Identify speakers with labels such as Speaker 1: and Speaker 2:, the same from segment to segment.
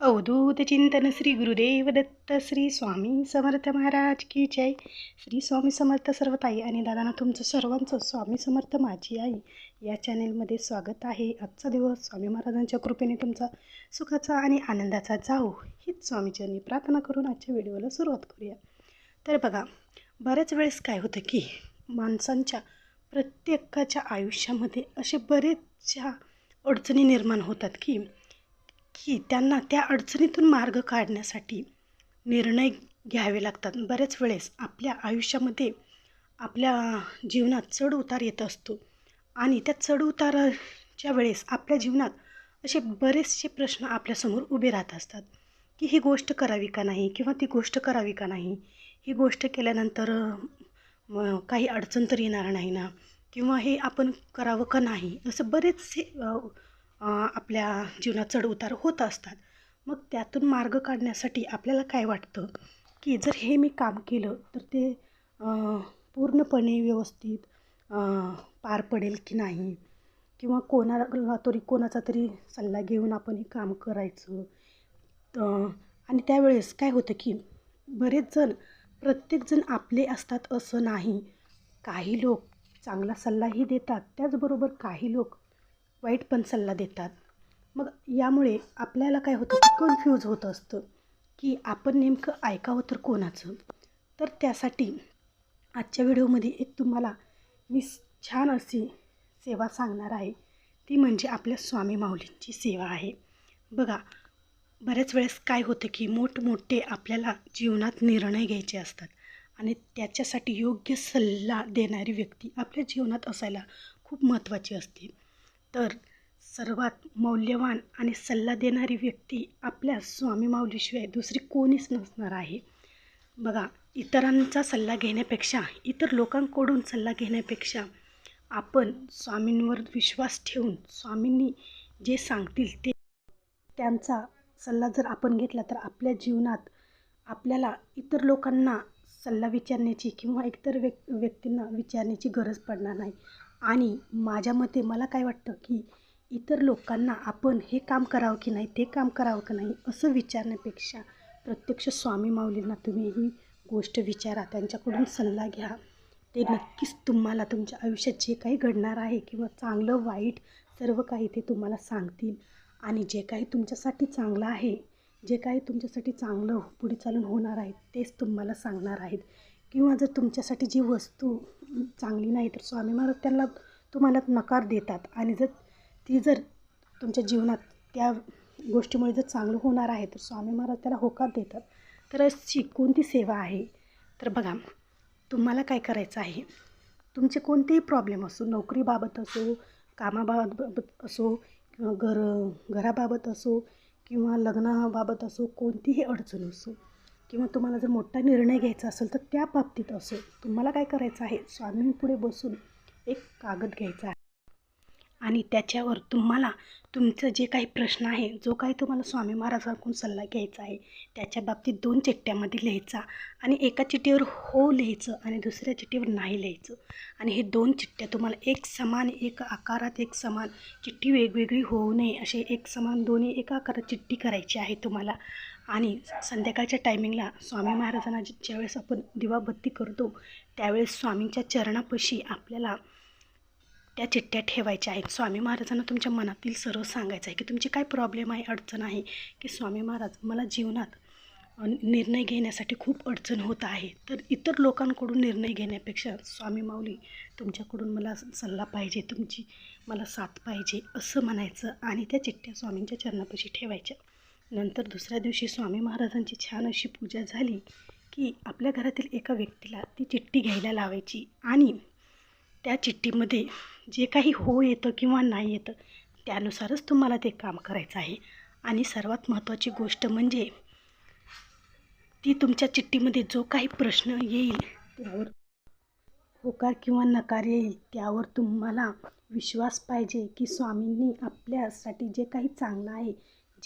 Speaker 1: अवधूत चिंतन श्री गुरुदेव दत्त श्री स्वामी समर्थ महाराज की जय. श्री स्वामी समर्थ सर्वताई आणि दादांना तुमचं सर्वांचं स्वामी समर्थ माझी आई या चॅनेलमध्ये स्वागत आहे. आजचा दिवस स्वामी महाराजांच्या कृपेने तुमचा सुखाचा आणि आनंदाचा जाऊ हीच स्वामीचरणी प्रार्थना करून आजच्या व्हिडिओला सुरुवात करूया. तर बघा बऱ्याच वेळेस काय होतं की माणसांच्या प्रत्येकाच्या आयुष्यामध्ये असे बरेचशा अडचणी निर्माण होतात की की त्यांना त्या अडचणीतून मार्ग काढण्यासाठी निर्णय घ्यावे लागतात. बऱ्याच वेळेस आपल्या आयुष्यामध्ये आपल्या जीवनात चढ उतार येत असतो आणि त्या चढ उताराच्या वेळेस आपल्या जीवनात असे बरेचसे प्रश्न आपल्यासमोर उभे राहत असतात की ही गोष्ट करावी का नाही किंवा ती गोष्ट करावी का नाही? ही गोष्ट केल्यानंतर काही अडचण तर येणार नाही ना? किंवा हे आपण करावं का नाही? असं बरेचसे आपल्या जीवनात चढ उतार होत असतात. मग त्यातून मार्ग काढण्यासाठी आपल्याला काय वाटतं? की जर हे मी काम केलं तर ते पूर्णपणे व्यवस्थित पार पडेल की नाही? किंवा कोणाला तरी कोणाचा तरी सल्ला घेऊन आपण हे काम करायचं? आणि त्यावेळेस काय होतं की बरेच जण प्रत्येकजण आपले असतात असं नाही. काही लोक चांगला सल्लाही देतात. त्याचबरोबर काही लोक वाईट पण सल्ला देतात. मग यामुळे आपल्याला काय होतं की कन्फ्यूज होत असतं की आपण नेमकं ऐकावं तर कोणाचं? तर त्यासाठी आजच्या व्हिडिओमध्ये एक तुम्हाला मी छान अशी सेवा सांगणार आहे. ती म्हणजे आपल्या स्वामी माऊलींची सेवा आहे. बघा बऱ्याच वेळेस काय होतं की मोठमोठे आपल्याला जीवनात निर्णय घ्यायचे असतात आणि त्याच्यासाठी योग्य सल्ला देणारी व्यक्ती आपल्या जीवनात असायला खूप महत्त्वाची असते. तर सर्वात मौल्यवान आणि सल्ला देणारी व्यक्ती आपल्या स्वामी माऊलीशिवाय दुसरी कोणीच नसणार आहे. बघा इतरांचा सल्ला घेण्यापेक्षा इतर लोकांकडून सल्ला घेण्यापेक्षा आपण स्वामींवर विश्वास ठेवून स्वामींनी जे सांगतील ते त्यांचा सल्ला जर आपण घेतला तर आपल्या जीवनात आपल्याला इतर लोकांना सल्ला विचारण्याची किंवा इतर व्यक् व्यक्तींना विचारण्याची गरज पडणार नाही. आणि माझ्या मते मला काय वाटतं की इतर लोकांना आपण हे काम करावं की नाही ते काम करावं की नाही असं विचारण्यापेक्षा प्रत्यक्ष स्वामी माऊलींना तुम्ही ही गोष्ट विचारा. त्यांच्याकडून सल्ला घ्या. ते नक्कीच तुम्हाला तुमच्या आयुष्यात जे काही घडणार आहे किंवा चांगलं वाईट सर्व काही ते तुम्हाला सांगतील. आणि जे काही तुमच्यासाठी चांगलं आहे जे काही तुमच्यासाठी चांगलं पुढे चालून होणार आहे तेच तुम्हाला सांगणार आहेत. किंवा जर तुमच्यासाठी जी वस्तू चांगली नाही तर स्वामी महाराज त्यांना तुम्हाला नकार देतात. आणि जर ती जर तुमच्या जीवनात त्या गोष्टीमुळे जर चांगलं होणार आहे तर स्वामी महाराज त्याला होकार देतात. तर अशी कोणती सेवा आहे? तर बघा तुम्हाला काय करायचं आहे? तुमचे कोणतेही प्रॉब्लेम असो नोकरीबाबत असो कामाबाबत असो किंवा घर घराबाबत असो किंवा लग्नाबाबत असो कोणतीही अडचण असो किंवा तुम्हाला जर मोठा निर्णय घ्यायचा असेल तर त्या बाबतीत असो. तुम्हाला काय करायचं आहे? स्वामींपुढे बसून एक कागद घ्यायचा आहे. आणि त्याच्यावर तुम्हाला तुमचं जे काही प्रश्न आहे जो काही तुम्हाला स्वामी महाराजांकडून सल्ला घ्यायचा आहे त्याच्या बाबतीत दोन चिठ्ठ्यामध्ये लिहायचा आणि एका चिठ्ठीवर हो लिहायचं आणि दुसऱ्या चिठ्ठीवर नाही लिहायचं. आणि हे दोन चिठ्ठ्या तुम्हाला एक समान एक आकारात एक समान चिठ्ठी वेगवेगळी होऊ नये असे एक समान दोन्ही एका आकारात चिठ्ठी करायची आहे तुम्हाला. आणि संध्याकाळच्या टायमिंगला स्वामी महाराजांना ज्यावेळेस आपण दिवाबत्ती करतो त्यावेळेस स्वामींच्या चरणापाशी आपल्याला त्या चिठ्ठ्या ठेवायच्या आहेत. स्वामी महाराजांना तुमच्या मनातील सर्व सांगायचं आहे की तुमची काय प्रॉब्लेम आहे अडचण आहे की स्वामी महाराज मला जीवनात निर्णय घेण्यासाठी खूप अडचण होत आहे. तर इतर लोकांकडून निर्णय घेण्यापेक्षा स्वामी माऊली तुमच्याकडून मला सल्ला पाहिजे तुमची मला साथ पाहिजे असं म्हणायचं आणि त्या चिठ्ठ्या स्वामींच्या चरणापाशी ठेवायच्या. नंतर दुसऱ्या दिवशी स्वामी महाराजांची छान अशी पूजा झाली की आपल्या घरातील एका व्यक्तीला ती चिठ्ठी घ्यायला लावायची. आणि त्या चिठ्ठीमध्ये जे काही हो येतं किंवा नाही येतं त्यानुसारच तुम्हाला ते काम करायचं आहे. आणि सर्वात महत्त्वाची गोष्ट म्हणजे ती तुमच्या चिठ्ठीमध्ये जो काही प्रश्न येईल त्यावर होकार किंवा नकार येईल त्यावर तुम्हाला विश्वास पाहिजे की स्वामींनी आपल्यासाठी जे काही चांगलं आहे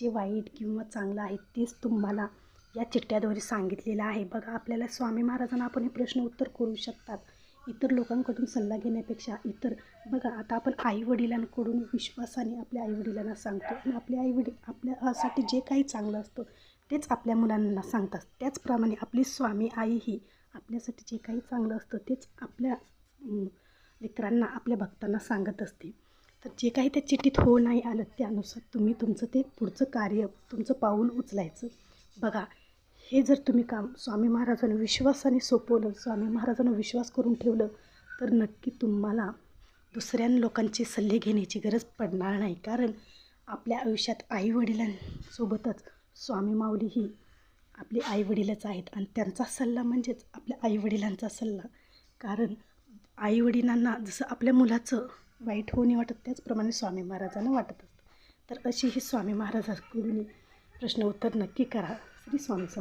Speaker 1: जे वाईट किंवा चांगलं आहे तेच तुम्हाला या चिठ्ठ्याद्वारे सांगितलेलं आहे. बघा आपल्याला स्वामी महाराजांना आपण हे प्रश्न उत्तर करू शकतात. इतर लोकांकडून सल्ला घेण्यापेक्षा इतर बघा आता आपण आईवडिलांकडून विश्वासाने आपल्या आईवडिलांना सांगतो आणि आपल्या आईवडील आपल्यासाठी जे काही चांगलं असतं तेच आपल्या मुलांना सांगतात. त्याचप्रमाणे आपली स्वामी आई ही आपल्यासाठी जे काही चांगलं असतं तेच आपल्या लेकरांना आपल्या भक्तांना सांगत असते. तर जे काही त्या चिठ्ठीत हो नाही आलं त्यानुसार तुम्ही तुमचं ते पुढचं कार्य तुमचं पाऊल उचलायचं. बघा हे जर तुम्ही काम स्वामी महाराजांना विश्वासाने सोपवलं स्वामी महाराजांना विश्वास करून ठेवलं तर नक्की तुम्हाला दुसऱ्या लोकांचे सल्ले घेण्याची गरज पडणार नाही. कारण आपल्या आयुष्यात आईवडिलांसोबतच स्वामी माऊली ही आपले आईवडीलच आहेत आणि त्यांचा सल्ला म्हणजेच आपल्या आईवडिलांचा सल्ला. कारण आईवडिलांना जसं आपल्या मुलाचं वाईट होऊ नाही वाटत त्याचप्रमाणे स्वामी महाराजांना वाटत असतं. तर अशी ही स्वामी महाराजांकडून प्रश्न उत्तर नक्की करा. श्री स्वामी समर्थ.